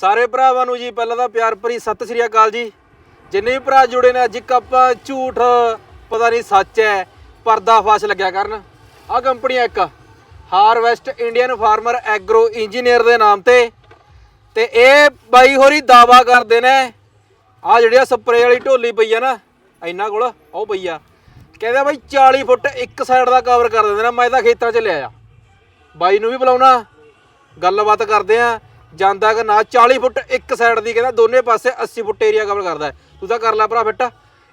ਸਾਰੇ ਭਰਾਵਾਂ ਨੂੰ ਜੀ ਪਹਿਲਾਂ ਤਾਂ ਪਿਆਰ ਭਰੀ ਸਤਿ ਸ੍ਰੀ ਅਕਾਲ ਜੀ। ਜਿੰਨੇ ਵੀ ਭਰਾ ਜੁੜੇ ਨੇ, ਅੱਜ ਇੱਕ ਆਪਾਂ ਝੂਠ ਪਤਾ ਨਹੀਂ ਸੱਚ ਹੈ ਪਰਦਾਫਾਸ਼ ਲੱਗਿਆ ਕਰਨ। ਆ ਕੰਪਨੀ ਇੱਕ harvest Indian farmer agro engineer ਦੇ ਨਾਮ ਤੇ। ਤੇ ਇਹ ਬਾਈ ਹੋਰੀ ਦਾਵਾ ਕਰਦੇ ਨੇ ਆ ਜਿਹੜੀ ਆ ਸਪਰੇਅ ਵਾਲੀ ਢੋਲੀ ਪਈ ਆ ਨਾ ਇਹਨਾਂ ਕੋਲ, ਉਹ ਪਈ ਆ। ਕਹਿੰਦੇ ਬਾਈ 40 ਫੁੱਟ ਇੱਕ ਸਾਈਡ ਦਾ ਕਵਰ ਕਰ ਦਿੰਦੇ ਨੇ, ਮੈਂ ਤਾਂ ਖੇਤਾਂ 'ਚ ਲਿਆ ਆ ਬਾਈ ਨੂੰ ਵੀ ਬੁਲਾਉਣਾ, ਗੱਲਬਾਤ ਕਰਦੇ ਆ। ਜਾਂਦਾ ਕਿ ਨਾ 40 ਫੁੱਟ ਇੱਕ ਸਾਈਡ ਦੀ, ਕਹਿੰਦਾ ਦੋਨੇ ਪਾਸੇ 80 ਫੁੱਟ ਏਰੀਆ ਕਵਰ ਕਰਦਾ ਹੈ। ਤੂੰ ਤਾਂ ਕਰ ਲੈ ਭਰਾ ਫਿੱਟ।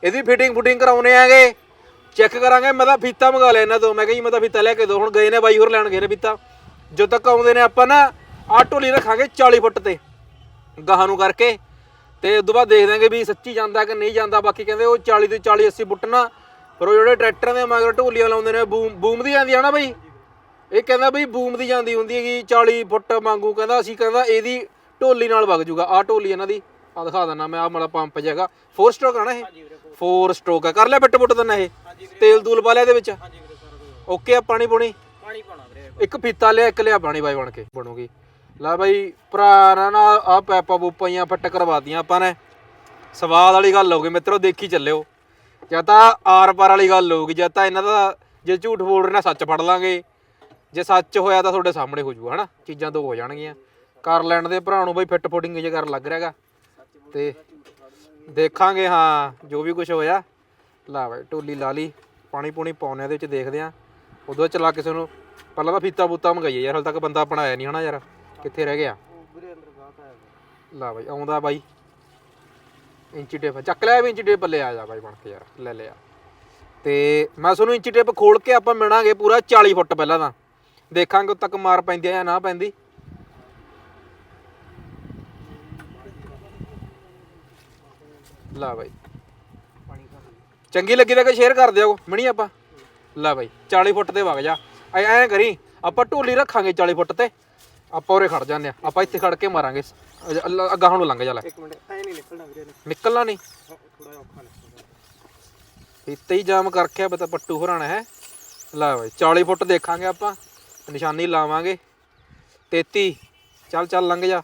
ਇਹਦੀ ਫਿਟਿੰਗ ਫੁਟਿੰਗ ਕਰਾਉਣੇ ਆਗੇ ਚੈੱਕ ਕਰਾਂਗੇ, ਮੈਂ ਤਾਂ ਫੀਤਾ ਮੰਗਾ ਲਿਆ ਇਹਨਾਂ ਤੋਂ। ਮੈਂ ਕਿਹਾ ਜੀ, ਮੈਂ ਤਾਂ ਫੀਤਾ ਲੈ ਕੇ ਦੋ ਹੁਣ ਗਏ ਨੇ ਬਾਈ ਹੋਰ ਲੈਣ, ਗਏ ਨੇ ਫੀਤਾ। ਜਦੋਂ ਤੱਕ ਆਉਂਦੇ ਨੇ ਆਪਾਂ ਨਾ, ਆਹ ਢੋਲੀ ਰੱਖਾਂਗੇ 40 ਫੁੱਟ ਤੇ, ਗਾਹਾਂ ਨੂੰ ਕਰਕੇ। ਤੇ ਉਦੋਂ ਬਾਅਦ ਦੇਖ ਦਾਂਗੇ ਵੀ ਸੱਚੀ ਜਾਂਦਾ ਕਿ ਨਹੀਂ ਜਾਂਦਾ। ਬਾਕੀ ਕਹਿੰਦੇ ਉਹ 40 ਤੋਂ 40 80 ਫੁੱਟ ਨਾ ਪਰ ਉਹ ਜਿਹੜੇ ਟਰੈਕਟਰਾਂ ਦੇ ਮਗਰ ਢੋਲੀਆਂ ਲਾਉਂਦੇ ਨੇ, ਬੂਮ ਬੂਮ ਦੀ ਜਾਂਦੀ ਆ ਨਾ ਬਈ। ਇਹ ਕਹਿੰਦਾ ਬਈ ਬੂਮ ਦੀ ਜਾਂਦੀ ਹੁੰਦੀ ਹੈਗੀ 40 ਫੁੱਟ ਮੰਗੂ ਕਹਿੰਦਾ ਅਸੀਂ ਕਹਿੰਦਾ ਇਹਦੀ ਢੋਲੀ ਨਾਲ ਵਗ ਜੂਗਾ। ਆਹ ਢੋਲੀ ਇਹਨਾਂ ਦੀ ਆ ਦਿਖਾ ਦਿੰਦਾ ਮੈਂ ਆਹ ਮਾੜਾ ਪੰਪ ਜੈਗਾ 4 ਸਟ੍ਰੋਕ ਆ ਨਾ ਇਹ? 4 ਸਟ੍ਰੋਕ ਆ। ਕਰ ਲਿਆ ਬਿੱਟ ਬੁੱਟ ਦਿੰਨਾ ਇਹ? ਤੇਲ ਦੂਲ ਪਾ ਲਿਆ ਇਹਦੇ ਵਿੱਚ? ਓਕੇ ਆ ਪਾਣੀ ਪੂਣੀ? ਪਾਣੀ ਪਾਣਾ ਵੀਰੇ ਇੱਕ ਪੀਤਾ ਲਿਆ ਇੱਕ ਲਿਆ ਪਾਣੀ ਬਾਈ ਬਣ ਕੇ ਬਣੂਗੀ। ਲੈ ਬਾਈ ਭਰਾ ਨਾ ਨਾ ਆ ਪੈਪਾ ਬੂਪਾਈਆਂ ਫੱਟ ਕਰਵਾਤੀਆਂ ਆਪਾਂ ਨੇ। ਸਵਾਦ ਵਾਲੀ ਗੱਲ ਹੋਊਗੀ ਮਿੱਤਰੋ ਦੇਖੀ ਚੱਲਿਓ। ਜਾਂ ਤਾਂ ਆਰ ਪਾਰ ਵਾਲੀ ਗੱਲ ਹੋਊਗੀ ਜਾਂ ਤਾਂ ਇਹਨਾਂ ਦਾ ਜੇ ਝੂਠ ਬੋਲ ਰਹੇ ਨੇ ਸੱਚ ਫੜ ਲਾਂਗੇ। ਜੇ ਸੱਚ ਹੋਇਆ ਤਾਂ ਤੁਹਾਡੇ ਸਾਹਮਣੇ ਹੋ ਜੂਗਾ ਹਨਾ? ਚੀਜ਼ਾਂ ਦੋ ਹੋ ਜਾਣਗੀਆਂ। ਕਰ ਲੈਣ ਦੇ ਭਰਾ ਨੂੰ ਬਾਈ ਫਿੱਟ ਫੁਟਿੰਗ ਜੇ ਕਰਨ ਲੱਗ ਰਿਹਾਗਾ। ਤੇ ਦੇਖਾਂਗੇ, ਹਾਂ, ਜੋ ਵੀ ਕੁਝ ਹੋਇਆ। ਲਾ ਬਾਈ, ਟੋਲੀ ਲਾ ਲਈ, ਪਾਣੀ ਪੂਣੀ ਪਾਉਣੇ ਦੇ ਵਿੱਚ ਦੇਖਦੇ ਆਂ। ਉਦੋਂ ਚਲਾ ਕਿਸੇ ਨੂੰ, ਪਹਿਲਾਂ ਤਾਂ ਫੀਤਾ ਬੂਤਾ ਮੰਗਾਈਏ ਯਾਰ, ਹਾਲੇ ਤੱਕ ਬੰਦਾ ਬਣਾਇਆ ਨਹੀਂ ਹਨਾ ਯਾਰ, ਕਿੱਥੇ ਰਹਿ ਗਿਆ। ਲਾ ਬਾਈ, ਆਉਂਦਾ ਬਾਈ। ਇੰਚੀ ਟੇਪ, ਚੱਕ ਲਿਆ ਵੀ ਇੰਚੀ ਟੇਪ, ਲੈ ਆ ਜਾ ਬਾਈ ਬਣ ਕੇ ਯਾਰ, ਲੈ ਲਿਆ ਤੇ ਮੈਂ ਤੁਹਾਨੂੰ ਇੰਚੀ ਟੇਪ ਖੋਲ ਕੇ ਆਪਾਂ ਮਿਲਾਂਗੇ ਪੂਰਾ 40 ਫੁੱਟ ਪਹਿਲਾਂ ਤਾਂ। ਦੇਖਾਂਗੇ ਉਦ ਤੱਕ ਮਾਰ ਪੈਂਦੀ ਆ ਜਾਂ ਨਾ ਪੈਂਦੀ। ਲਾ ਬਾਈ। ਚੰਗੀ ਲੱਗੀ ਤਾਂ ਕਿ ਸ਼ੇਅਰ ਕਰ ਦਿਓ ਮਿਣੀ ਆਪਾਂ। ਲੈ ਬਾਈ 40 ਫੁੱਟ ਤੇ ਵਗ ਜਾ। ਐ ਐਂ ਕਰੀ ਆਪਾਂ ਢੋਲੀ ਰੱਖਾਂਗੇ 40 ਫੁੱਟ ਤੇ। ਆਪਾਂ ਉਰੇ ਖੜ ਜਾਂਦੇ ਆ ਆਪਾਂ ਇੱਥੇ ਖੜ ਕੇ ਮਾਰਾਂਗੇ। ਅੱਗਾ ਹੁਣ ਲੰਘ ਜਾ ਲੈ। ਇੱਕ ਮਿੰਟ ਐ ਨਹੀਂ ਨਿਕਲਣਾ ਵੀਰੇ ਨੇ ਨਿਕਲਣਾ ਨਹੀਂ। ਥੋੜਾ ਔਖਾ ਨਿਕਲਦਾ ਇੱਥੇ ਹੀ ਜਾਮ ਕਰਕੇ ਆ ਪਤਾ ਪੱਟੂ ਹਰਾਣਾ ਹੈ। ਲੈ ਬਾਈ 40 ਫੁੱਟ ਦੇਖਾਂਗੇ ਆਪਾਂ। ਨਿਸ਼ਾਨੀ ਲਾਵਾਂਗੇ। 33 ਚੱਲ ਚੱਲ ਲੰਘ ਜਾ।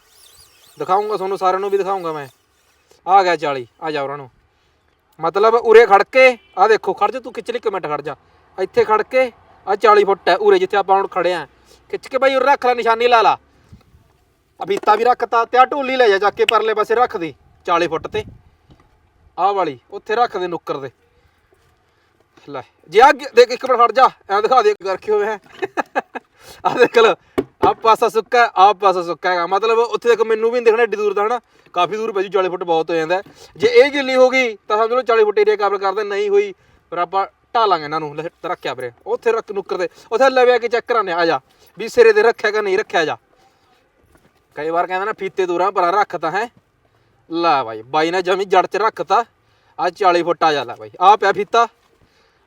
ਦਿਖਾਉਂਗਾ ਤੁਹਾਨੂੰ ਸਾਰਿਆਂ ਨੂੰ ਵੀ ਦਿਖਾਉਂਗਾ ਮੈਂ। ਆ ਗਿਆ 40 ਆ ਜਾ ਉਹਨਾਂ ਨੂੰ। ਮਤਲਬ ਉਰੇ ਖੜ ਕੇ ਆ ਦੇਖੋ, ਖੜ ਜਾ ਤੂੰ, ਖਿੱਚ ਲਈ ਇੱਕ ਮਿੰਟ ਖੜ ਜਾ। ਇੱਥੇ ਖੜ ਕੇ ਆ 40 ਫੁੱਟ ਹੈ ਉਰੇ ਜਿੱਥੇ ਆਪਾਂ ਹੁਣ ਖੜੇ ਆ। ਖਿੱਚ ਕੇ ਬਾਈ, ਉਰੇ ਰੱਖ ਲੈ ਨਿਸ਼ਾਨੀ, ਲਾ ਲਾ। ਅਬੀਤਾ ਵੀ ਰੱਖਤਾ, ਤੇ ਆ ਢੋਲੀ ਲੈ ਜਾ, ਚੱਕ ਕੇ ਪਰਲੇ ਪਾਸੇ ਰੱਖ ਦੇ 40 ਫੁੱਟ ਤੇ। ਆਹ ਵਾਲੀ, ਉੱਥੇ ਰੱਖ ਦੇ ਨੁੱਕਰ ਦੇ। ਲੈ, ਜੇ ਆ ਦੇਖ, ਇੱਕ ਮਿੰਟ ਖੜ ਜਾ, ਐ ਦਿਖਾ ਦੇ ਕਰਕੇ ਹੋਵੇ ਹੈ ਆ ਦੇਖ ਲੈ ਆ ਪਾਸਾ ਸੁੱਕਾ ਆ ਪਾਸਾ ਸੁੱਕਾ ਹੈਗਾ। ਮਤਲਬ ਉੱਥੇ ਤੱਕ ਮੈਨੂੰ ਵੀ ਨਹੀਂ ਦੇਖਣਾ ਏਡੀ ਦੂਰ ਦਾ, ਹਨਾ? ਕਾਫੀ ਦੂਰ ਪੈ ਜੂ 40 ਫੁੱਟ ਬਹੁਤ ਹੋ ਜਾਂਦਾ ਜੇ ਇਹ ਗਿੱਲੀ ਹੋ ਗਈ, ਤਾਂ ਸਮਝ ਲਓ 40 ਫੁੱਟ ਏਰੀਆ ਕਵਰ ਕਰਦੇ, ਨਹੀਂ ਹੋਈ ਫਿਰ ਆਪਾਂ ਢਾਲਾਂਗੇ ਇਹਨਾਂ ਨੂੰ, ਲੈ ਰੱਖਿਆ ਵੀਰੇ। ਉੱਥੇ ਰੱਖ ਨੁੱਕਰ ਦੇ ਉੱਥੇ ਲਵਿਆ ਕੇ ਚੈੱਕ ਕਰਾਨੇ ਆ ਜਾ। ਵੀ ਸਿਰੇ ਦੇ ਰੱਖਿਆ ਕਿ ਨਹੀਂ ਰੱਖਿਆ ਜਾ। ਕਈ ਵਾਰ ਕਹਿੰਦਾ ਨਾ, ਫੀਤੇ ਦੂਰਾਂ, ਪਰ ਰੱਖਤਾ ਹੈ। ਲੈ ਬਾਈ ਬਾਈ ਨੇ ਜਮੀ ਜੜ ਚ ਰੱਖਤਾ। ਆ 40 ਫੁੱਟ ਆ ਜਾ ਲੈ ਬਾਈ। ਆ ਪਿਆ ਫੀਤਾ।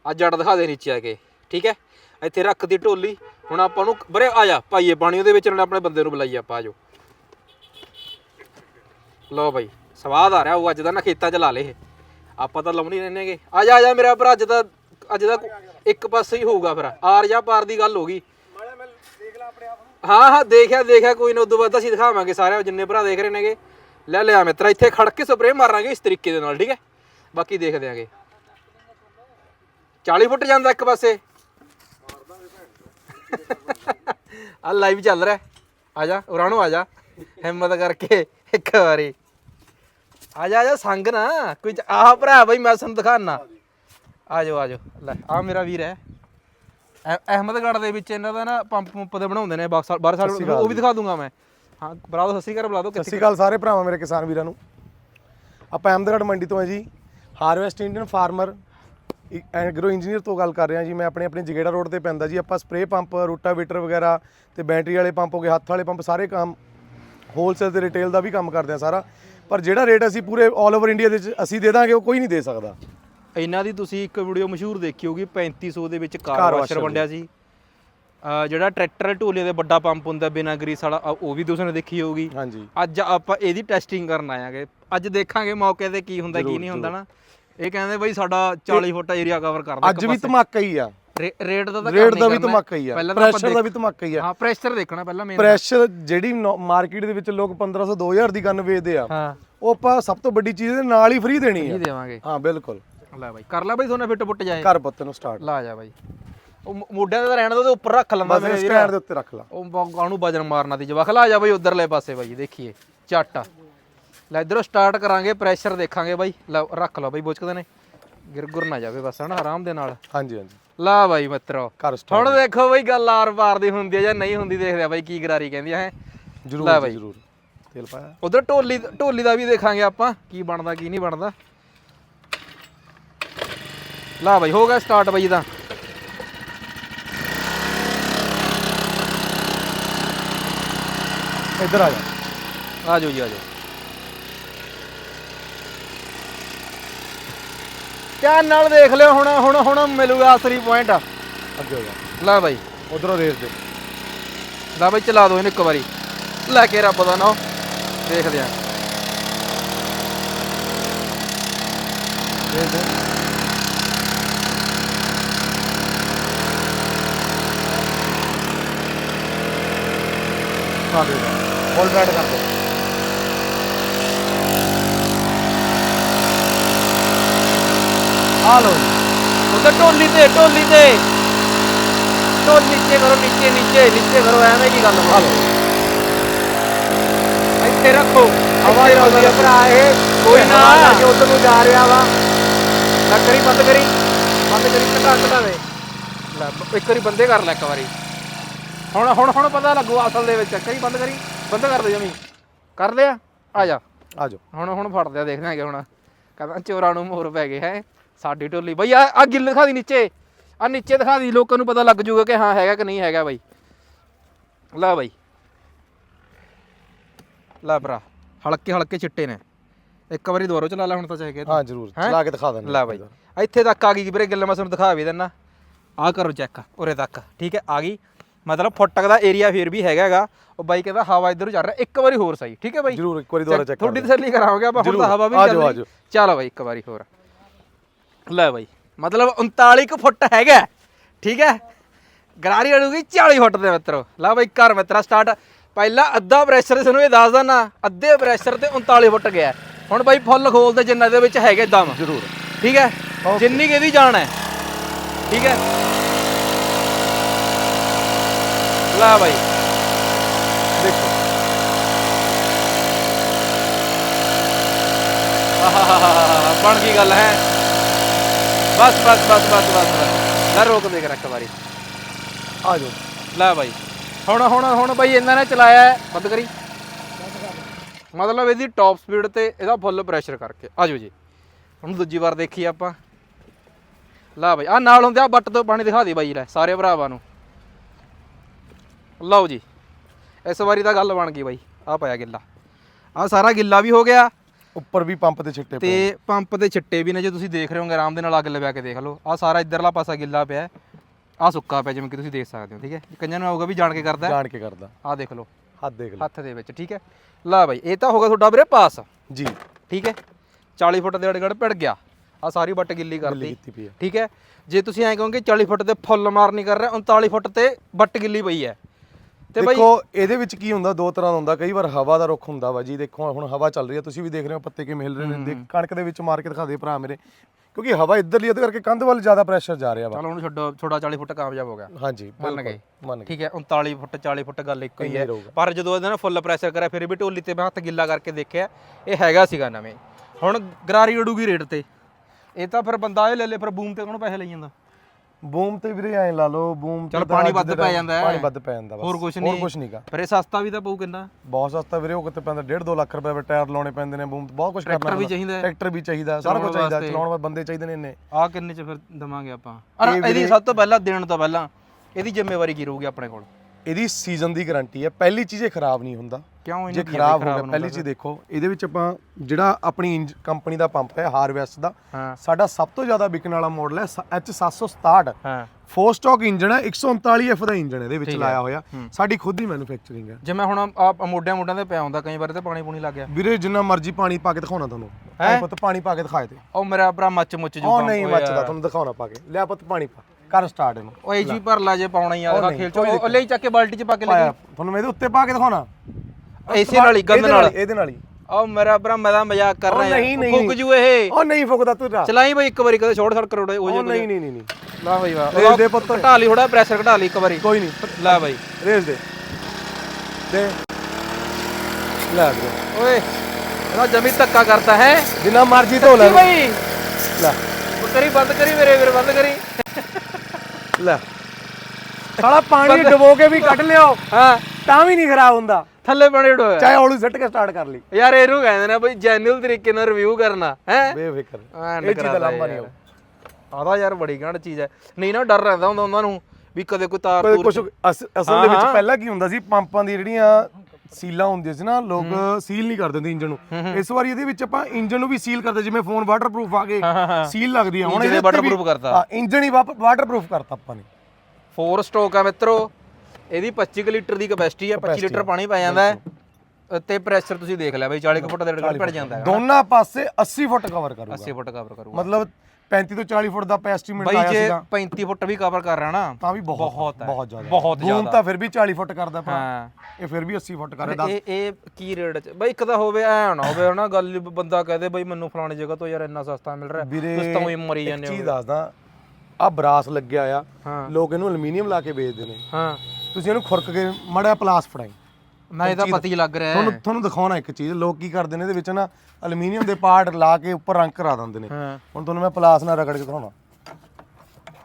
ਆ ਜੜ ਦਿਖਾ ਦੇ ਨੀਚੇ ਆ ਕੇ। ਠੀਕ ਹੈ? ਇੱਥੇ ਰੱਖਦੀ ਢੋਲੀ। ਹੁਣ ਆਪਾਂ ਨੂੰ ਬਰੇ ਆ ਜਾ ਪਾਈਏ ਪਾਣੀ ਉਹਦੇ ਵਿੱਚ ਨਾਲੇ ਆਪਣੇ ਬੰਦੇ ਨੂੰ ਬੁਲਾਈਏ ਆਪਾਂ ਆਜੋ ਲਓ ਬਾਈ ਸਵਾਦ ਆ ਰਿਹਾ ਉਹ ਅੱਜ ਦਾ ਨਾ ਖੇਤਾਂ 'ਚ ਲਾ ਲੇ ਆਪਾਂ ਤਾਂ ਲਾਉਣੀ ਰਹਿਣੇਗੇ ਆ ਜਾ ਆ ਜਾ ਮੇਰਾ ਭਰਾ ਅੱਜ ਦਾ ਅੱਜ ਦਾ ਇੱਕ ਪਾਸੇ ਹੀ ਹੋਊਗਾ ਫਿਰ। ਆਰ ਜਾਂ ਪਾਰ ਦੀ ਗੱਲ ਹੋ ਗਈ। ਹਾਂ ਹਾਂ ਦੇਖਿਆ ਦੇਖਿਆ ਕੋਈ ਨਾ ਉਦੋਂ ਬਾਅਦ ਅਸੀਂ ਦਿਖਾਵਾਂਗੇ ਸਾਰੇ ਜਿੰਨੇ ਭਰਾ ਦੇਖ ਰਹੇ ਨੇਗੇ। ਲੈ ਲਿਆ ਮਿੱਤਰਾ ਇੱਥੇ ਖੜ ਕੇ ਸਪਰੇਅ ਮਾਰਾਂਗੇ ਇਸ ਤਰੀਕੇ ਦੇ ਨਾਲ ਠੀਕ ਹੈ? ਬਾਕੀ ਦੇਖਦੇ ਆਂਗੇ। 40 ਫੁੱਟ ਜਾਂਦਾ ਇੱਕ ਪਾਸੇ। ਆ ਲਾਈਵ ਚੱਲ ਰਿਹਾ ਆ ਜਾ ਉਰਾਂ ਨੂੰ ਆ ਜਾ। ਹਿੰਮਤ ਕਰਕੇ ਇੱਕ ਵਾਰੀ। ਆ ਜਾ ਆ ਜਾ ਸੰਗ ਨਾ। ਕੋਈ ਆਹ ਭਰਾ ਬਈ ਮੈਂ ਤੁਹਾਨੂੰ ਦਿਖਾਣਾ ਆ ਜਾਓ ਆ ਜਾਓ। ਲੈ ਆ ਮੇਰਾ ਵੀਰ ਹੈ। ਅਹ ਅਹਿਮਦਗੜ੍ਹ ਦੇ ਵਿੱਚ ਇਹਨਾਂ ਦਾ ਨਾ ਪੰਪ ਪੰਪ ਦੇ ਬਣਾਉਂਦੇ ਨੇ ਬਾਕਸ ਬਾਹਰ ਸਾਲ ਉਹ ਵੀ ਦਿਖਾ ਦੂੰਗਾ ਮੈਂ। ਹਾਂ ਬੁਲਾ ਦਿਓ ਸਤਿ ਸ਼੍ਰੀ ਅਕਾਲ ਬੁਲਾ ਦਿਓ ਸਤਿ ਸ਼੍ਰੀ ਅਕਾਲ ਸਾਰੇ ਭਰਾਵਾਂ ਮੇਰੇ ਕਿਸਾਨ ਵੀਰਾਂ ਨੂੰ। ਆਪਾਂ ਅਹਿਮਦਗੜ੍ਹ ਮੰਡੀ ਤੋਂ ਹੈ ਜੀ। Harvest Indian farmer agro engineer ਤੋਂ ਗੱਲ ਕਰ ਰਹੇ ਜੀ ਮੈਂ ਆਪਣੇ ਆਪਣੇ ਜਗੇੜਾ ਰੋਡ ਤੇ ਪੈਂਦਾ ਜੀ ਆਪਾਂ ਸਪਰੇਅ ਪੰਪ ਰੂਟਾਵੇਟਰ ਵਗੈਰਾ ਤੇ ਬੈਟਰੀ ਵਾਲੇ ਪੰਪ ਹੋ ਗਏ ਹੱਥ ਵਾਲੇ ਪੰਪ ਸਾਰੇ ਕੰਮ ਹੋਲਸੇਲ ਤੇ ਰਿਟੇਲ ਦਾ ਵੀ ਕੰਮ ਕਰਦੇ ਆ ਸਾਰਾ। ਪਰ ਜਿਹੜਾ ਰੇਟ ਅਸੀਂ ਪੂਰੇ 올 ਓਵਰ ਇੰਡੀਆ ਦੇ ਵਿੱਚ ਅਸੀਂ ਦੇ ਦਾਂਗੇ ਉਹ ਕੋਈ ਨਹੀਂ ਦੇ ਸਕਦਾ। ਇਹਨਾਂ ਦੀ ਤੁਸੀਂ ਇੱਕ ਵੀਡੀਓ ਮਸ਼ਹੂਰ ਦੇਖੀ ਹੋਗੀ 3500 ਦੇ ਵਿੱਚ ਕਾਰ ਵਾਸ਼ਰ ਵੰਡਿਆ ਸੀ। ਜਿਹੜਾ ਟਰੈਕਟਰ ਢੋਲੇ ਦੇ ਵੱਡਾ ਪੰਪ ਹੁੰਦਾ ਬਿਨਾ ਗਰੀਸ ਵਾਲਾ ਉਹ ਵੀ ਤੁਸੀਂ ਨੇ ਦੇਖੀ ਹੋਊਗੀ। ਹਾਂਜੀ। ਅੱਜ ਆਪਾਂ ਇਹਦੀ ਟੈਸਟਿੰਗ ਕਰਨ ਆਇਆਗੇ। ਅੱਜ ਦੇਖਾਂਗੇ ਮੌਕੇ ਤੇ ਕੀ ਹੁੰਦਾ ਕੀ ਨਹੀਂ ਹੁੰਦਾ ਨਾ। ਇਹ ਕਹਿੰਦੇ ਬਈ ਸਾਡਾ 40 ਫੁੱਟ ਏਰੀਆ ਕਵਰ ਕਰਦਾ ਅੱਜ ਵੀ ਧਮਾਕਾ ਹੀ ਆ। ਰੇਟ ਦਾ ਤਾਂ ਰੇਟ ਦਾ ਵੀ। ਧਮਾਕਾ ਹੀ ਆ। ਪ੍ਰੈਸ਼ਰ ਦਾ ਵੀ ਧਮਾਕਾ ਹੀ ਆ। ਹਾਂ ਪ੍ਰੈਸ਼ਰ ਦੇਖਣਾ ਪਹਿਲਾਂ ਮੇਨ ਪ੍ਰੈਸ਼ਰ ਜਿਹੜੀ ਮਾਰਕੀਟ ਦੇ ਵਿੱਚ ਲੋਕ 1500 2000 ਦੀ ਗਨ ਵੇਚਦੇ ਆ। ਹਾਂ। ਉਹ ਆਪਾਂ ਸਭ ਤੋਂ ਵੱਡੀ ਚੀਜ਼ ਦੇ ਨਾਲ ਹੀ ਫ੍ਰੀ ਦੇਣੀ ਆ। ਦੇਵਾਂਗੇ। ਹਾਂ ਬਿਲਕੁਲ। ਲੈ ਬਾਈ ਕਰ ਲੈ ਬਾਈ ਤੁਹਾਨੂੰ ਫਿੱਟ ਪੁੱਟ ਜਾਏ। ਘਰ ਪੁੱਤ ਨੂੰ ਸਟਾਰਟ ਲਾ ਜਾ ਬਾਈ। ਉਹ ਮੋਢਿਆਂ ਤੇ ਰਹਿਣ ਦੋ ਉੱਪਰ ਰੱਖ ਲੈਂਦਾ ਮੇਰੇ ਸਟੈਂਡ ਦੇ ਉੱਤੇ ਰੱਖ ਲਾ। ਉਹ ਕਾਹਨੂੰ ਵਜਨ ਮਾਰਨਾ ਦੀ ਜਵਾਖ ਲਾ ਜਾ ਬਾਈ ਉਧਰਲੇ ਪਾਸੇ ਬਾਈ ਦੇਖੀਏ। ਝੱਟ। ਲੈ ਇਧਰੋਂ ਸਟਾਰਟ ਕਰਾਂਗੇ ਪ੍ਰੈਸ਼ਰ ਦੇਖਾਂਗੇ ਬਾਈ। ਰੱਖ ਲਓ ਬਾਈ ਬੁਚਕਦੇ ਨੇ। ਗਿਰ ਗੁਰ ਨਾ ਜਾਵੇ ਬਸ ਹਨਾ ਆਰਾਮ ਦੇ ਨਾਲ। ਹਾਂਜੀ ਹਾਂਜੀ। ਲਾ ਬਾਈ ਮਿੱਤਰੋ। ਹੁਣ ਦੇਖੋ ਬਾਈ ਗੱਲ ਆਰ ਪਾਰ ਦੀ ਹੁੰਦੀ ਹੈ ਜਾਂ ਨਹੀਂ ਹੁੰਦੀ ਦੇਖਦੇ ਆ ਬਾਈ ਕੀ ਗਰਾਰੀ ਕਹਿੰਦੀ ਹੈ। ਜ਼ਰੂਰ ਲੈ ਜੀ, ਬਾਈ। ਜ਼ਰੂਰ। ਤੇਲ ਪਾਇਆ। ਉਧਰ ਢੋਲੀ ਢੋਲੀ ਦਾ ਵੀ ਦੇਖਾਂਗੇ ਆਪਾਂ ਕੀ ਬਣਦਾ ਕੀ ਨਹੀਂ ਬਣਦਾ। ਲਾ ਬਾਈ ਹੋ ਗਿਆ ਸਟਾਰਟ ਬਾਈ ਦਾ ਇੱਧਰ ਆ ਜਾ। ਆ ਜਾਓ ਜੀ ਆ ਜਾਓ। ਧਿਆਨ ਨਾਲ ਦੇਖ ਲਿਓ ਹੁਣ ਹੁਣ ਹੁਣ ਮਿਲੂਗਾ ਅਸਲੀ ਪੁਆਇੰਟ ਅੱਗੇ ਹੋ ਜਾ। ਲੈ ਬਾਈ। ਉਧਰੋਂ ਰੇਸ ਦੇ। ਲੈ ਬਾਈ ਚਲਾ ਦੋ ਇਹਨੂੰ ਇੱਕ ਵਾਰੀ। ਲੈ ਕੇ ਰੱਬ ਦਾ ਨਾਮ। ਦੇਖਦੇ ਆਂ ਰੇਸ ਦੇ। ਆ ਦੇ ਫੁੱਲ ਰਾਈਡ ਕਰ। ਆ ਲੋ ਉਧਰ ਢੋਲੀ ਤੇ ਢੋਲੀ ਤੇ। ਢੋਲ ਨੀਚੇ ਕਰੋ ਨੀਚੇ ਨੀਚੇ ਨੀਚੇ ਕਰੋ ਐਵੇਂ ਕੀ ਗੱਲ ਆ ਲੋ ਇੱਥੇ ਰੱਖੋ। ਹਵਾ ਹੀ ਆਉਂਦੀ ਆ ਭਰਾ ਇਹ ਕੋਈ ਨਾ। ਕਿ ਉਧਰ ਨੂੰ ਜਾ ਰਿਹਾ ਵਾ। ਲੱਕੜੀ ਬੰਦ ਕਰੀ। ਬੰਦ ਕਰੀ ਘਟਾ ਘਟਾ ਦੇ ਲੈ ਇੱਕ ਵਾਰੀ ਬੰਦੇ ਕਰ ਲੈ ਇੱਕ ਵਾਰੀ। ਹੁਣ ਹੁਣ ਹੁਣ ਪਤਾ ਲੱਗੂ ਅਸਲ ਦੇ ਵਿੱਚ। ਕਰੀ ਬੰਦ ਕਰੀ। ਬੰਦ ਕਰ ਦੇ ਜਮੀ। ਕਰ ਲਿਆ? ਆ ਜਾ। ਆ ਜਾਓ। ਹੁਣ ਹੁਣ ਫੜਦੇ ਆ ਦੇਖਦੇ ਆਂਗੇ ਹੁਣ। ਕਹਿੰਦਾ ਚੋਰਾਂ ਨੂੰ ਮੋਰ ਪੈ ਗਏ ਹੈ। ਸਾਡੀ ਢੋਲੀ। ਬਈ ਆ ਆ ਗਿੱਲ ਦਿਖਾ ਦੀ ਨੀਚੇ। ਆ ਨੀਚੇ ਦਿਖਾ ਦੀ ਲੋਕਾਂ ਨੂੰ ਪਤਾ ਲੱਗ ਜਾਊਗਾ ਕਿ ਹਾਂ ਹੈਗਾ ਕਿ ਨਹੀਂ ਹੈਗਾ ਬਾਈ। ਲੈ ਬਾਈ। ਲੈ ਭਰਾ। ਹਲਕੇ ਹਲਕੇ ਚਿੱਟੇ ਨੇ। ਇੱਕ ਵਾਰੀ ਦੁਬਾਰਾ ਚਲਾ ਲੈ ਹੁਣ ਤਾਂ ਚਾਹੇ ਕਿ ਹਾਂ ਜ਼ਰੂਰ। ਹੈਂ? ਚਲਾ ਕੇ ਦਿਖਾ ਦਿੰਦੇ ਲੈ ਬਾਈ। ਇੱਥੇ ਤੱਕ ਆ ਗਈ ਵੀਰੇ ਗਿੱਲ ਮੈਂ ਤੁਹਾਨੂੰ ਦਿਖਾ ਵੀ ਦਿੰਨਾ ਆ ਕਰੋ ਚੈੱਕ ਉਰੇ ਤੱਕ। ਠੀਕ ਹੈ ਆ ਗਈ। ਮਤਲਬ ਫੁੱਟਕ ਦਾ ਏਰੀਆ ਫੇਰ ਵੀ ਹੈਗਾ ਹੈਗਾ। ਉਹ ਬਾਈ ਕਹਿੰਦਾ ਹਵਾ ਇੱਧਰ ਚੱਲ ਰਿਹਾ। ਇੱਕ ਵਾਰੀ ਹੋਰ ਸਹੀ। ਠੀਕ ਹੈ ਬਾਈ। ਜ਼ਰੂਰ ਇੱਕ ਵਾਰੀ ਦੁਬਾਰਾ ਚੈੱਕ ਤੁਹਾਡੀ ਤਸੱਲੀ ਕਰਾਵਾਂਗੇ ਆਪਾਂ ਹੁਣ ਤਾਂ। ਹਵਾ ਵੀ ਚੱਲ ਰਹੀ। ਚੱਲ ਬਾਈ ਇੱਕ ਵਾਰੀ ਹੋਰ। ਲੈ ਬਾਈ। ਮਤਲਬ 39 ਕੁ ਫੁੱਟ ਹੈਗਾ ਠੀਕ ਹੈ? ਗਰਾਰੀ ਅੜੂਗੀ 40 ਫੁੱਟ ਦੇ ਮਿੱਤਰੋ। ਲੈ ਬਾਈ ਘਰ ਮਿੱਤਰਾ ਸਟਾਰਟ ਪਹਿਲਾਂ ਅੱਧਾ ਪ੍ਰੈਸ਼ਰ ਤੁਹਾਨੂੰ ਇਹ ਦੱਸ ਦਣਾ ਅੱਧੇ ਪ੍ਰੈਸ਼ਰ ਤੇ 39 ਫੁੱਟ ਗਿਆ ਹੁਣ ਬਾਈ ਫੁੱਲ ਖੋਲਦੇ ਜਿੰਨਾ ਦੇ ਵਿੱਚ ਹੈਗੇ ਦਮ। ਜ਼ਰੂਰ। ਠੀਕ ਹੈ? ਜਿੰਨੀ ਕਿ ਇਹਦੀ ਜਾਨ ਹੈ। ਠੀਕ ਹੈ? ਲੈ ਬਾਈ। ਦੇਖੋ। ਆਹਾਹਾਹਾ, ਬਣ ਗਈ ਗੱਲ ਹੈ। ਬਸ ਬਸ ਬਸ ਬਸ ਬਸ ਬਸ। ਲੈ ਰੋਕ ਦੇ ਕੇ ਰੱਖ ਵਾਰੀ। ਆ ਜਾਓ। ਲੈ ਬਾਈ। ਹੁਣ ਹੁਣ ਹੁਣ ਬਾਈ ਇਹਨਾਂ ਨੇ ਚਲਾਇਆ ਹੈ, ਬੰਦ ਕਰੀ। ਮਤਲਬ ਇਹਦੀ ਟਾਪ ਸਪੀਡ ਤੇ ਇਹਦਾ ਫੁੱਲ ਪ੍ਰੈਸ਼ਰ ਕਰਕੇ। ਆ ਜਾਓ ਜੀ। ਹੁਣ ਦੂਜੀ ਵਾਰ ਦੇਖੀ ਆਪਾਂ। ਲੈ ਬਾਈ। ਆ ਨਾਲ ਹੁੰਦੇ ਆ ਬੱਟ ਤੋਂ ਪਾਣੀ ਦਿਖਾ ਦੇ ਬਾਈ ਲੈ ਸਾਰੇ ਭਰਾਵਾਂ ਨੂੰ। ਲਓ ਜੀ। ਇਸ ਵਾਰੀ ਤਾਂ ਗੱਲ ਬਣ ਗਈ ਬਾਈ। ਆ ਪਾਇਆ ਗਿੱਲਾ। ਆ ਸਾਰਾ ਗਿੱਲਾ ਵੀ ਹੋ ਗਿਆ। ਉੱਪਰ ਵੀ ਪੰਪ ਤੇ ਛਿੱਟੇ ਪਏ ਤੇ ਪੰਪ ਦੇ ਛਿੱਟੇ ਵੀ ਨੇ ਜੇ ਤੁਸੀਂ ਦੇਖ ਰਹੇ ਹੋਗੇ ਆਰਾਮ ਦੇ ਨਾਲ ਅੱਗ ਲਵਾ ਕੇ ਦੇਖ ਲਓ। ਆ ਸਾਰਾ ਇਧਰਲਾ ਪਾਸਾ ਗਿੱਲਾ ਪਿਆ ਆ ਸੁੱਕਾ ਪਿਆ ਜਿਵੇਂ ਕਿ ਤੁਸੀਂ ਦੇਖ ਸਕਦੇ ਹੋ ਠੀਕ ਹੈ? ਕਈਆਂ ਨੂੰ ਆਊਗਾ ਵੀ ਜਾਣ ਕੇ ਕਰਦਾ ਜਾਣ ਕੇ ਕਰਦਾ। ਆ ਦੇਖ ਲਓ। ਹੱਥ ਦੇਖ ਲੈ ਹੱਥ ਦੇ ਵਿੱਚ ਠੀਕ ਹੈ? ਲਾ ਬਾਈ ਇਹ ਤਾਂ ਹੋਗਾ ਤੁਹਾਡਾ ਵੀਰੇ ਪਾਸ। ਜੀ। ਠੀਕ ਹੈ? 40 ਫੁੱਟ ਦੇ ਅੜਗੜ ਪੜ ਗਿਆ। ਆ ਸਾਰੀ ਬੱਟ ਗਿੱਲੀ ਕੀਤੀ ਪਈ ਆ ਠੀਕ ਹੈ? ਜੇ ਤੁਸੀਂ ਐਂ ਕਹੋਗੇ 40 ਫੁੱਟ ਤੇ ਫੁੱਲ ਮਾਰ ਨਹੀਂ ਕਰ ਰਿਹਾ 39 ਫੁੱਟ ਤੇ ਬੱਟ ਗਿੱਲੀ ਪਈ ਹੈ। ਤੇ ਬਾਈ ਦੇਖੋ ਇਹਦੇ ਵਿੱਚ ਕੀ ਹੁੰਦਾ ਦੋ ਤਰ੍ਹਾਂ ਦਾ ਹੁੰਦਾ। ਕਈ ਵਾਰ ਹਵਾ ਦਾ ਰੁੱਖ ਹੁੰਦਾ ਵਾ ਜੀ। ਦੇਖੋ ਹੁਣ ਹਵਾ ਚੱਲ ਰਹੀ ਹੈ ਤੁਸੀਂ ਵੀ ਦੇਖ ਰਹੇ ਹੋ ਪੱਤੇ ਕਿਵੇਂ ਹਿਲ ਰਹੇ ਨੇ। ਦੇਖ ਕਣਕ ਦੇ ਵਿੱਚ ਮਾਰ ਕੇ ਦਿਖਾ ਦੇ ਭਰਾ ਮੇਰੇ। ਕਿਉਂਕਿ ਹਵਾ ਇੱਧਰਲੀ ਉਹਦੇ ਕਰਕੇ ਕੰਧ ਵੱਲ ਜ਼ਿਆਦਾ ਪ੍ਰੈਸ਼ਰ ਜਾ ਰਿਹਾ ਵਾ। ਚਲੋ ਉਹਨੂੰ ਛੱਡੋ ਥੋੜਾ 40 ਫੁੱਟ ਕਾਮਯਾਬ ਹੋ ਗਿਆ। ਹਾਂਜੀ ਮੰਨ ਗਏ। ਮੰਨ ਗਏ। ਠੀਕ ਹੈ 39 ਫੁੱਟ 40 ਫੁੱਟ ਗੱਲ ਇੱਕੋ ਹੀ ਹੈ। ਪਰ ਜਦੋਂ ਇਹਦੇ ਨਾਲ ਫੁੱਲ ਪ੍ਰੈਸ਼ਰ ਕਰਿਆ ਫਿਰ ਵੀ ਢੋਲੀ ਤੇ ਮੈਂ ਹੱਥ ਗਿੱਲਾ ਕਰਕੇ ਦੇਖਿਆ ਇਹ ਹੈਗਾ ਸੀਗਾ ਨਵੇਂ। ਹੁਣ ਗਰਾਰੀ ਉਡੂਗੀ ਰੇਟ ਤੇ। ਇਹ ਤਾਂ ਫਿਰ ਬੰਦਾ ਇਹ ਲੈ ਲੇ ਫਿਰ ਬੂਮ ਤੇ ਕੌਣ ਪੈਸੇ ਲਈ ਜਾਂਦਾ। ਬੂਮ ਤੇ ਵੀਰੇ ਐਂ ਲਾ ਲਓ ਬੂਮ ਚੱਲ ਪਾਣੀ ਵੱਧ ਪੈ ਜਾਂਦਾ ਹੈ। ਪਾਣੀ ਵੱਧ ਪੈ ਜਾਂਦਾ ਬਸ ਹੋਰ ਕੁਛ ਹੋਰ ਨਹੀਂ। ਕੁਛ ਨਹੀਂਗਾ ਪਰ ਇਹ ਸਸਤਾ ਵੀ ਤਾਂ ਪਊ ਕਿੰਨਾ ਬਹੁਤ ਸਸਤਾ ਵੀਰੇ ਉਹ ਕਿਤੇ ਪੈਂਦਾ 1.5 2 ਲੱਖ ਰੁਪਏ ਟਾਇਰ ਲਾਉਣੇ ਪੈਂਦੇ ਨੇ ਬੂਮ ਬਹੁਤ ਕੁਝ ਕਰਨਾ ਟਰੈਕਟਰ ਵੀ। ਚਾਹੀਦਾ। ਟਰੈਕਟਰ ਵੀ ਚਾਹੀਦਾ ਸਾਰਾ ਕੁਝ ਚਾਹੀਦਾ। ਚਲਾਉਣ ਵਾਸਤੇ ਬੰਦੇ ਚਾਹੀਦੇ ਨੇ ਇੰਨੇ ਆ ਕਿੰਨੇ ਚ ਫਿਰ ਦਵਾਂਗੇ ਆਪਾਂ ਅਰ ਇਹਦੀ ਸਭ ਤੋਂ ਪਹਿਲਾਂ ਦੇਣ ਤੋਂ ਪਹਿਲਾਂ ਇਹਦੀ ਜ਼ਿੰਮੇਵਾਰੀ ਕੀ ਰਹੂਗੀ ਆਪਣੇ ਕੋਲ ਇਹਦੀ ਸੀਜ਼ਨ ਦੀ ਗਾਰੰਟੀ ਹੈ। ਪਹਿਲੀ ਚੀਜ਼ ਇਹ ਖਰਾਬ ਨਹੀਂ ਹੁੰਦਾ। ਕਿਉਂ ਜੇ ਖਰਾਬ ਹੋ ਗਿਆ ਪਹਿਲੀ ਚੀਜ਼ ਦੇਖੋ ਇਹਦੇ ਵਿੱਚ ਆਪਾਂ ਜਿਹੜਾ ਆਪਣੀ ਕੰਪਨੀ ਦਾ ਪੰਪ ਹੈ ਹਾਰਵੈਸਟ ਦਾ ਸਾਡਾ ਸਭ ਤੋਂ ਜ਼ਿਆਦਾ ਵਿਕਣ ਵਾਲਾ ਮਾਡਲ ਹੈ H767 ਹਾਂ। ਫੋਰ ਸਟਾਕ ਇੰਜਨ ਹੈ 139 F ਦਾ ਇੰਜਨ ਇਹਦੇ ਵਿੱਚ। ਲਾਇਆ ਹੋਇਆ। ਸਾਡੀ ਖੁਦ ਦੀ ਮੈਨੂਫੈਕਚਰਿੰਗ ਹੈ। ਜਿਵੇਂ ਹੁਣ ਆ ਮੋਢਿਆਂ ਮੋਢਿਆਂ ਤੇ ਪਿਆ ਹੁੰਦਾ ਕਈ ਵਾਰ ਤੇ ਪਾਣੀ ਪੂਣੀ ਲੱਗ ਗਿਆ। ਵੀਰੇ ਜਿੰਨਾ ਮਰਜ਼ੀ ਪਾਣੀ ਪਾ ਕੇ ਦਿਖਾਉਣਾ ਤੁਹਾਨੂੰ। ਹੈਂ? ਐ ਪੁੱਤ ਪਾਣੀ ਪਾ ਕੇ ਦਿਖਾਏ ਤੇ ਉਹ ਮੇਰਾ ਭਰਾ ਮੱਚ ਮੁੱਚ ਜੂ ਉਹ ਨਹੀਂ ਮੱਚਦਾ। ਤੁਹਾਨੂੰ ਦਿਖਾਉਣਾ ਪਾ ਕੇ। ਲਿਆ ਪੁੱਤ ਪਾਣੀ ਪਾ। ਕਰ ਸਟਾਰਟ ਇਹਨੂੰ। ਓਏ ਜੀ ਭਰ ਲਾ ਜੇ ਪਾਉਣਾ ਹੀ ਆ ਖੇਲ ਚ ਉਹ ਲੈ ਚੱਕ ਕੇ ਬਾਲਟੀ ਚ ਪਾ ਕੇ ਲੈ ਪਾਇਆ। ਤੁਹਾਨੂੰ ਮੈਂ ਇਹਦੇ ਉੱਤੇ ਪਾ ਕੇ ਦਿਖਾਉਣਾ। ਇਸੇ ਨਾਲ ਹੀ ਗੰਦ ਨਾਲ। ਇਹਦੇ ਨਾਲ ਹੀ। ਆ ਮੇਰਾ ਭਰਾ ਮੈਂ ਤਾਂ ਮਜ਼ਾਕ ਕਰ ਰਿਹਾ ਨਹੀਂ, ਫੁੱਕ। ਜੂ ਇਹ। ਉਹ ਨਹੀਂ ਫੁਕਦਾ ਤੂੰ ਚਲਾਈ ਬਈ ਇੱਕ ਵਾਰੀ ਕਦੇ ਛੋੜ ਛੜ ਕਰੋੜੇ ਹੋ ਜਾ ਨਹੀਂ ਨਹੀਂ ਨਹੀਂ ਨਹੀਂ। ਲਾ ਬਈ ਵਾਹ। ਰੇਸ ਦੇ ਪੁੱਤ। ਘਟਾ ਲਈ ਥੋੜਾ ਪ੍ਰੈਸ਼ਰ ਘਟਾ ਲਈ ਇੱਕ ਵਾਰੀ। ਕੋਈ ਨਹੀਂ। ਲੈ ਬਈ। ਰੇਸ ਦੇ। ਦੇ। ਲੈ ਵੀਰੇ ਓਏ ਇਹਦਾ ਜਮੀ ਧੱਕਾ ਕਰਤਾ ਹੈ। ਜਿੰਨਾ ਮਰਜ਼ੀ ਧੋ ਲੈ ਬਈ। ਲੈ। ਕਰੀ ਬੰਦ ਕਰੀ ਮੇਰੇ ਵੀਰ ਬੰਦ ਕਰੀ। ਲੈ। ਸਾਲਾ ਪਾਣੀ ਡਬੋ ਕੇ ਵੀ ਕੱਢ ਲਿਓ ਹਾਂ। ਤਾਂ ਵੀ ਨਹੀਂ ਖਰਾਬ ਹੁੰਦਾ। ਥੱਲੇ ਪਾਣੀ ਉਡੋਇਆ ਚਾਹੇ ਔਲੂ ਸੱਟ ਕੇ ਸਟਾਰਟ ਕਰ ਲਈ। ਯਾਰ ਇਹਨੂੰ ਕਹਿੰਦੇ ਨੇ ਬਈ ਜੈਨੂਅਲ ਤਰੀਕੇ ਨਾਲ ਰਿਵਿਊ ਕਰਨਾ ਹੈ? ਬੇਫਿਕਰ। ਇਹ ਚੀਜ਼ ਦਾ ਲੰਬਾ ਨਹੀਂ ਆਦਾ ਯਾਰ ਬੜੀ ਗੰਢ ਚੀਜ਼ ਹੈ। ਨਹੀਂ ਨਾ ਡਰ ਰਹਿੰਦਾ ਹੁੰਦਾ ਉਹਨਾਂ ਨੂੰ ਵੀ ਕਦੇ ਕੋਈ ਤਾਰ ਤੂਰ ਕੁਝ ਅਸਲ ਦੇ ਵਿੱਚ ਪਹਿਲਾਂ ਕੀ ਹੁੰਦਾ ਸੀ ਪੰਪਾਂ ਦੀ ਜਿਹੜੀਆਂ ਸੀਲਾਂ ਹੁੰਦੀਆਂ ਸੀ ਨਾ ਲੋਕ ਸੀਲ ਨਹੀਂ ਕਰ ਦਿੰਦੇ ਇੰਜਨ ਨੂੰ। ਇਸ ਵਾਰੀ ਇਹਦੇ ਵਿੱਚ ਆਪਾਂ ਇੰਜਨ ਨੂੰ ਵੀ ਸੀਲ ਕਰਦੇ ਜਿਵੇਂ ਫੋਨ ਵਾਟਰਪ੍ਰੂਫ ਆ ਗਏ ਸੀਲ ਲੱਗਦੀ ਆ। ਹੁਣ ਇਹਦੇ ਉੱਤੇ ਵੀ- waterproof ਕਰਤਾ। ਹਾਂ ਇੰਜਨ ਹੀ ਵਾਟਰਪ੍ਰੂਫ ਕਰਤਾ ਆਪਾਂ ਨੇ। ਫੋਰ ਸਟੋਕ ਆ ਮਿੱਤਰੋ। ਇਹਦੀ 25 ਕੁ ਲੀਟਰ ਦੀ ਕਪੈਸਿਟੀ ਆ 25 ਲੀਟਰ ਪਾਣੀ ਪੈ ਜਾਂਦਾ ਹੈ। ਤੇ ਪ੍ਰੈਸ਼ਰ ਤੁਸੀਂ ਦੇਖ ਲਿਆ ਬਈ 40 ਕੁ ਫੁੱਟ ਦੇ ਡੇਢ ਪੜ ਜਾਂਦਾ ਹੈ ਦੋਨਾਂ ਪਾਸੇ 80 ਫੁੱਟ ਕਵਰ ਕਰੂਗਾ। 80 ਫੁੱਟ ਕਵਰ ਕਰੂਗਾ। ਮਤਲਬ 35 ਤੋਂ 40 ਫੁੱਟ ਦਾ ਆਪਾਂ ਐਸਟੀਮੇਟ ਬਈ ਲਾਇਆ ਜੇ ਸੀਗਾ। 35 ਫੁੱਟ ਵੀ ਕਵਰ ਕਰ ਰਿਹਾ ਨਾ ਤਾਂ ਵੀ ਬਹੁਤ ਬਹੁਤ ਹੈ। ਬਹੁਤ ਜ਼ਿਆਦਾ। ਬਹੁਤ ਜ਼ਿਆਦਾ। ਤਾਂ ਫਿਰ ਵੀ 40 ਫੁੱਟ ਕਰਦਾ ਭਰਾ। ਹਾਂ। ਇਹ ਫਿਰ ਵੀ 80 ਫੁੱਟ ਕਰਦਾ ਇਹ ਇਹ ਕੀ ਰੇਟ ਚ? ਬਈ ਇੱਕ ਤਾਂ ਹੋਵੇ ਐ ਨਾ ਹੋਵੇ ਹਨਾ ਗੱਲ ਹੀ ਬੰਦਾ ਕਹਦੇ ਬਈ ਮੈਨੂੰ ਫਲਾਣੀ ਜਗ੍ਹਾ ਤੋਂ ਯਾਰ ਇੰਨਾ ਸਸਤਾ ਮਿਲ ਰਿਹਾ। ਤੁਸੀਂ ਤਾਂ ਉਹੀ ਮਰੀ ਜਾਂਦੇ ਚੀਜ਼ ਹੋ। ਦੱਸਦਾ ਆ ਬਰਾਸ ਲੱਗਿਆ ਆ। ਹਾਂ। ਲੋਕ ਇਹਨੂੰ ਐਲੂਮੀਨੀਅਮ ਲਾ ਕੇ ਵੇਚਦੇ ਨੇ। ਹਾਂ। ਤੁਸੀਂ ਇਹਨੂੰ ਖੁਰਕ ਕੇ ਮੜਾ ਪਲਾਸ ਫੜਾਈ। ਨਾ ਇਹਦਾ ਪਤੀ ਲੱਗ ਰਿਹਾ ਤੁਹਾਨੂੰ ਹੈ। ਤੁਹਾਨੂੰ ਦਿਖਾਉਣਾ ਇੱਕ ਚੀਜ਼ ਲੋਕ ਕੀ ਕਰਦੇ ਨੇ ਇਹਦੇ ਵਿੱਚ ਨਾ ਐਲੂਮੀਨੀਅਮ ਦੇ ਪਾਰਟ ਲਾ ਕੇ ਉੱਪਰ ਰੰਗ ਕਰਾ ਦਿੰਦੇ ਨੇ। ਹਾਂ। ਹੁਣ ਤੁਹਾਨੂੰ ਮੈਂ ਪਲਾਸ ਨਾਲ ਰਗੜ ਕੇ ਦਿਖਾਉਣਾ।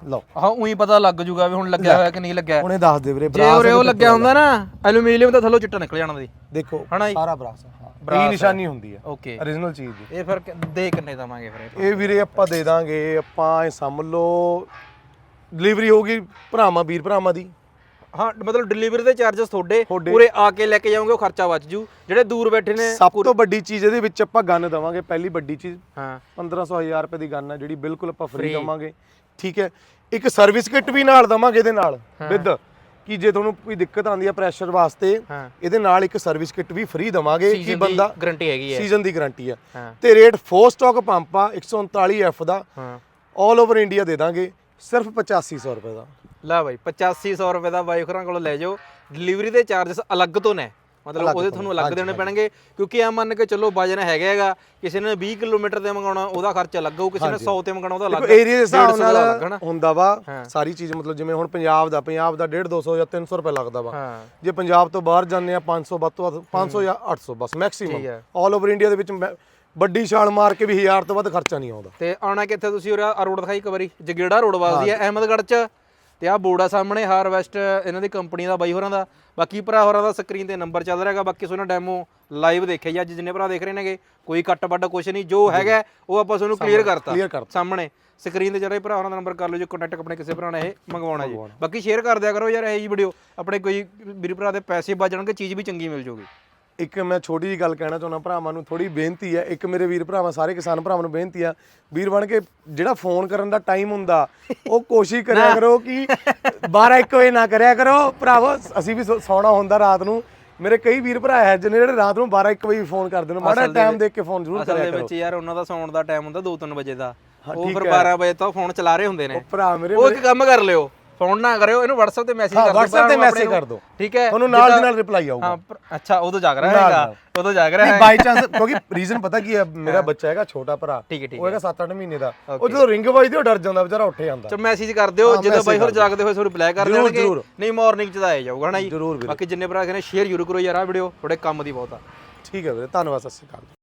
ਲਓ। ਹਾਂ ਉਹੀ ਪਤਾ ਲੱਗ ਜੂਗਾ ਵੀ ਹੁਣ ਲੱਗਿਆ ਹੋਇਆ ਕਿ ਨਹੀਂ ਲੱਗਿਆ। ਹੁਣ ਇਹ ਦੱਸ ਦੇ ਵੀਰੇ ਜੇ ਉਰੇ ਉਹ ਲੱਗਿਆ ਹੁੰਦਾ ਨਾ ਐਲੂਮੀਨੀਅਮ ਦਾ ਥੱਲੋਂ ਚਿੱਟਾ ਨਿਕਲ ਜਾਣਾ ਦੀ ਦੇਖੋ ਹਨਾ ਜੀ? ਸਾਰਾ ਬਰਾਸ ਹਾਂ। ਬਰਾਸ ਇਹ। ਨਿਸ਼ਾਨੀ ਹੁੰਦੀ ਹੈ ਓਕੇ। Origignal ਚੀਜ਼ ਦੀ। ਇਹ ਫਿਰ ਕਿ- ਦੇ ਕਿੰਨੇ ਦਵਾਂਗੇ ਫਿਰ ਇਹ? ਇਹ ਵੀਰੇ ਆਪਾਂ ਦੇ ਦਾਂਗੇ ਆਪਾਂ ਇਹ ਸਮਝ ਲਓ ਡਿਲੀਵਰੀ ਹੋਊਗੀ ਭਰਾਵਾਂ ਵੀਰ ਭਰਾਵਾਂ ਦੀ। ਹਾਂ ਮਤਲਬ ਡਿਲੀਵਰੀ ਦੇ ਚਾਰजेस ਤੁਹਾਡੇ ਪੂਰੇ ਆ ਕੇ ਲੈ ਕੇ ਜਾਓਗੇ ਉਹ ਖਰਚਾ ਬਚ ਜੂ। ਜਿਹੜੇ ਦੂਰ ਬੈਠੇ ਨੇ ਸਭ ਤੋਂ ਵੱਡੀ ਚੀਜ਼ ਇਹਦੇ ਵਿੱਚ ਆਪਾਂ ਗਨ ਦਵਾਂਗੇ ਪਹਿਲੀ ਵੱਡੀ ਚੀਜ਼। ਹਾਂ। 1500 1000 ਰੁਪਏ ਦੀ ਗਨ ਆ ਜਿਹੜੀ ਬਿਲਕੁਲ ਆਪਾਂ ਫ੍ਰੀ ਦਵਾਂਗੇ। ਠੀਕ ਹੈ। ਇੱਕ ਸਰਵਿਸ ਕਿਟ ਵੀ ਨਾਲ ਦਵਾਂਗੇ ਇਹਦੇ ਨਾਲ ਵਿਦ ਕਿ ਜੇ ਤੁਹਾਨੂੰ ਕੋਈ ਦਿੱਕਤ ਆਂਦੀ ਹੈ ਪ੍ਰੈਸ਼ਰ ਵਾਸਤੇ ਇਹਦੇ ਨਾਲ ਇੱਕ ਸਰਵਿਸ ਕਿਟ ਵੀ ਫ੍ਰੀ ਦਵਾਂਗੇ ਕਿ ਬੰਦਾ ਗਾਰੰਟੀ ਹੈਗੀ ਹੈ। ਸੀਜ਼ਨ ਦੀ ਗਾਰੰਟੀ ਹੈ। ਤੇ ਰੇਟ 4 ਸਟਾਕ ਪੰਪ ਆ 139 ਐਫ ਦਾ ਆਲ ਓਵਰ ਇੰਡੀਆ ਦੇ ਦਾਂਗੇ ਸਿਰਫ 8500 ਰੁਪਏ ਦਾ। ਲੈ ਬਾਈ 8500 ਰੁਪਏ ਦਾ ਬਾਈ ਹੋਰਾਂ ਕੋਲੋਂ ਲੈ ਜਾਓ। ਡਿਲੀਵਰੀ ਦੇ ਚਾਰजेस ਅਲੱਗ ਤੋਂ ਨੇ। ਮਤਲਬ ਉਹਦੇ ਤੁਹਾਨੂੰ ਅਲੱਗ ਦੇਣੇ ਪੈਣਗੇ ਕਿਉਂਕਿ ਇਹ ਮੰਨ ਕੇ ਚੱਲੋ ਵਜਨ ਹੈਗਾ ਹੈਗਾ ਕਿਸੇ ਨੇ 20 ਕਿਲੋਮੀਟਰ ਤੇ ਮੰਗਾਉਣਾ ਉਹਦਾ ਖਰਚਾ ਲੱਗੂ ਕਿਸੇ ਨੇ 100 ਤੇ ਮੰਗਾਉਣਾ ਉਹਦਾ ਲੱਗ ਏਰੀਆ ਦੇ ਹਿਸਾਬ ਨਾਲ ਹੁੰਦਾ ਵਾ ਸਾਰੀ ਚੀਜ਼ ਮਤਲਬ ਜਿਵੇਂ ਹੁਣ ਪੰਜਾਬ ਦਾ ਪੰਜਾਬ ਦਾ 1.5 ਜਾਂ 300 ਰੁਪਏ ਲੱਗਦਾ ਵਾ। ਜੇ ਪੰਜਾਬ ਤੋਂ ਬਾਹਰ ਜਾਂਦੇ ਆ 500 ਵੱਧ ਤੋਂ ਵੱਧ 500 ਜਾਂ 800 ਬਸ ਮੈਕਸਿਮਮ ਆਲ ਓਵਰ ਇੰਡੀਆ ਦੇ ਵਿੱਚ ਵੱਡੀ ਛਾਲ ਮਾਰ ਕੇ ਵੀ 1000 ਤੋਂ ਵੱਧ ਖਰਚਾ ਨਹੀਂ ਆਉਂਦਾ। ਤੇ ਆਉਣਾ ਕਿੱਥੇ ਤੁਸੀਂ ਉਹ ਰੋਡ ਦਿਖਾਈ ਇੱਕ ਵਾਰੀ ਜਗੇੜਾ ਰੋਡ ਵਾਸਦੀ ਆ ਅਹਿਮਦਗੜ੍ਹ ਚ। ਤੇ ਆ ਬੋਰਡ ਆ ਸਾਹਮਣੇ ਹਾਰਵੈਸਟ ਇਹਨਾਂ ਦੀ ਕੰਪਨੀ ਦਾ ਬਾਈ ਹੋਰਾਂ ਦਾ। ਬਾਕੀ ਭਰਾ ਹੋਰਾਂ ਦਾ ਸਕਰੀਨ ਤੇ ਨੰਬਰ ਚੱਲ ਰਿਹਾਗਾ ਬਾਕੀ ਸੋਨਾ ਡੈਮੋ ਲਾਈਵ ਦੇਖਿਆ ਜੀ। ਅੱਜ ਜਿੰਨੇ ਭਰਾ ਦੇਖ ਰਹੇ ਨੇਗੇ ਕੋਈ ਕੱਟ ਵੱਡ ਕੁਛ ਨਹੀਂ। ਜੋ ਹੈਗਾ ਉਹ ਆਪਾਂ ਤੁਹਾਨੂੰ ਕਲੀਅਰ ਕਰਤਾ। ਸਾਹਮਣੇ। ਸਕਰੀਨ ਤੇ ਜਿਹੜਾ ਭਰਾ ਹੋਰਾਂ ਦਾ ਨੰਬਰ ਕਰ ਲਓ ਜੇ। ਕੰਟੈਕਟ ਆਪਣੇ ਕਿਸੇ ਭਰਾ ਨੇ ਇਹ ਮੰਗਵਾਉਣਾ ਜੀ। ਬਾਕੀ ਸ਼ੇਅਰ ਕਰ ਦਿਆ ਕਰੋ ਯਾਰ ਇਹ ਜੀ ਵੀਡੀਓ ਆਪਣੇ ਕੋਈ ਵੀਰ ਭਰਾ ਦੇ ਪੈਸੇ ਬਚ ਜਾਣਗੇ ਚੀਜ਼ ਵੀ ਚੰਗੀ ਮਿਲ ਜਾਊਗੀ ਇੱਕ ਮੈਂ ਛੋਟੀ ਜੀ ਗੱਲ ਕਹਿਣਾ ਚਾਹੁੰਦਾ ਭਰਾਵਾਂ ਨੂੰ ਥੋੜੀ ਬੇਨਤੀ ਹੈ ਇੱਕ ਮੇਰੇ ਵੀਰ ਭਰਾਵਾਂ ਸਾਰੇ ਕਿਸਾਨ ਭਰਾਵਾਂ ਨੂੰ ਬੇਨਤੀ ਆ ਵੀਰ ਬਣ ਕੇ ਜਿਹੜਾ ਫੋਨ ਕਰਨ ਦਾ ਟਾਈਮ ਹੁੰਦਾ ਉਹ ਕੋਸ਼ਿਸ਼ ਕਰਿਆ ਕਰੋ ਕਿ 12 1 ਵਜੇ ਨਾ ਕਰਿਆ ਕਰੋ। ਭਰਾਵੋ ਅਸੀਂ ਵੀ ਸੌਣਾ ਹੁੰਦਾ ਰਾਤ ਨੂੰ। ਮੇਰੇ ਕਈ ਵੀਰ ਭਰਾ ਹੈ ਜਿਹਨੇ ਜਿਹੜੇ ਰਾਤ ਨੂੰ 12 1 ਵਜੇ ਫੋਨ ਕਰਦੇ ਨੇ ਮਾੜਾ ਟਾਈਮ ਦੇਖ ਕੇ ਫੋਨ ਜ਼ਰੂਰ ਅਸਲ ਕਰਿਆ ਦੇ ਕਰੋ। ਵਿੱਚ ਯਾਰ ਉਹਨਾਂ ਦਾ ਸੌਣ ਦਾ ਟਾਈਮ ਹੁੰਦਾ 2-3 ਵਜੇ ਦਾ। ਉਹ ਫਿਰ 12 ਵਜੇ ਤੋਂ ਫੋਨ ਚਲਾ ਰਹੇ ਹੁੰਦੇ ਨੇ। ਭਰਾ ਮੇਰੇ ਉਹ ਇੱਕ ਕੰਮ ਕਰ ਲਿਓ। ਫੋਨ ਨਾ ਕਰਿਓ ਇਹਨੂੰ WhatsApp ਤੇ ਮੈਸੇਜ ਕਰ ਦਿਓ WhatsApp ਤੇ ਮੈਸੇਜ ਕਰ। ਦਿਓ। ਠੀਕ ਹੈ? ਤੁਹਾਨੂੰ ਨਾਲ ਦੀ ਨਾਲ ਰਿਪਲਾਈ ਆਊਗਾ। ਹਾਂ ਅੱਛਾ ਉਦੋਂ ਜਾਗ ਰਿਹਾ ਹੈਗਾ। ਉਦੋਂ ਜਾਗ ਰਿਹਾ ਹੈ ਬਾਈ ਚਾਂਸ ਕਿਉਂਕਿ ਰੀਜ਼ਨ ਪਤਾ ਕੀ ਹੈ ਮੇਰਾ ਬੱਚਾ ਹੈਗਾ ਛੋਟਾ ਭਰਾ। ਠੀਕ ਹੈ ਠੀਕ ਉਹ ਹੈਗਾ 7-8 ਮਹੀਨੇ ਦਾ। ਉਹ ਜਦੋਂ ਰਿੰਗ ਵੱਜਦੀ ਉਹ ਡਰ ਜਾਂਦਾ ਵਿਚਾਰਾ ਉੱਠ ਜਾਂਦਾ। ਚਲ ਮੈਸੇਜ ਕਰ ਦਿਓ ਜਦੋਂ ਬਾਈ ਹੋਰ ਜਾਗਦੇ ਹੋਏ ਤੁਹਾਨੂੰ ਰਿਪਲਾਈ ਕਰ ਦੇਣਗੇ। ਨਹੀਂ ਮਾਰਨਿੰਗ ਚ ਤਾਂ ਜਾਊਗਾ ਨਾ ਜੀ। ਬਾਕੀ ਜਿੰਨੇ ਭਰਾ ਕਹਿੰਦੇ ਸ਼ੇਅਰ ਜ਼ਰੂਰ ਕਰੋ ਯਾਰ ਆ ਵੀਡੀਓ ਥੋੜੇ ਕੰਮ ਦੀ ਬਹੁਤ ਆ। ਠੀਕ ਹੈ ਵੀਰੇ ਧੰਨਵਾਦ ਸਤਿ ਸ਼੍ਰੀ ਅਕਾਲ।